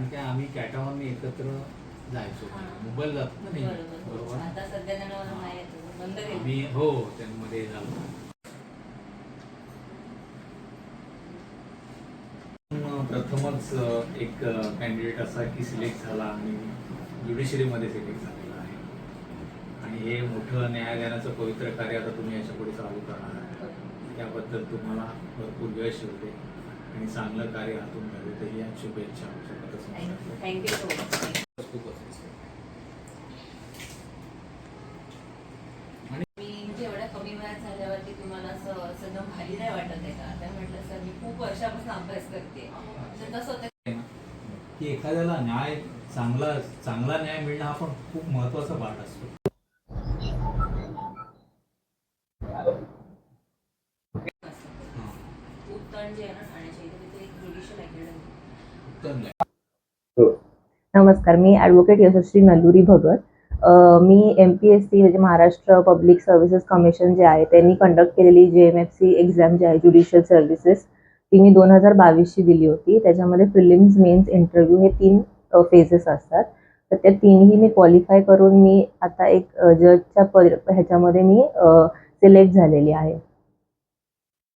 कारण की आम्ही कॅटावरने एकत्र जायचो. मुंबईला जातो ना. बरोबर आम्ही हो त्यांमध्ये झालो प्रथमच एक कॅन्डिडेट असा की सिलेक्ट झाला आणि ज्युडिशरीमध्ये सिलेक्ट झालेला आहे. आणि हे मोठं न्यायालयाचं पवित्र कार्य आता तुम्ही याच्यापुढे चालू करणार आहे. त्याबद्दल तुम्हाला भरपूर यश होते आणि चांगलं कार्य हातून घ्यावे तर या शुभेच्छा. थँक्यू सो मच खूपच मी म्हणजे एवढ्या कमी वयात झाल्यावरती तुम्हाला असं एकदम भारी नाही वाटत आहे का? त्या म्हटलं सर मी खूप वर्षापासून अभ्यास करते. तर तसं होतं की? एखाद्याला न्याय चांगला चांगला न्याय मिळणं हा पण खूप महत्त्वाचा पाठ असतो. उत्तण जे आहे ना ठाण्याच्या इथे तिथे एक ज्युडिशियल अकॅडमी उत्तम न्याय नमस्कार मी ॲडव्होकेट यशस्वी नल्लुरी भगत. अ, मी एम पी एस सी म्हणजे महाराष्ट्र पब्लिक सर्व्हिसेस कमिशन जे आहे त्यांनी कंडक्ट केलेली J M F C exam जी आहे ज्युडिशियल सर्व्हिसेस ती मी दोन हजार बावीसची दिली होती. त्याच्यामध्ये प्रिलिम्स मेन्स इंटरव्ह्यू हे तीन फेजेस असतात. तर त्या तिन्ही मी क्वालिफाय करून मी आता एक जजच्या प ह्याच्यामध्ये मी सिलेक्ट झालेली आहे.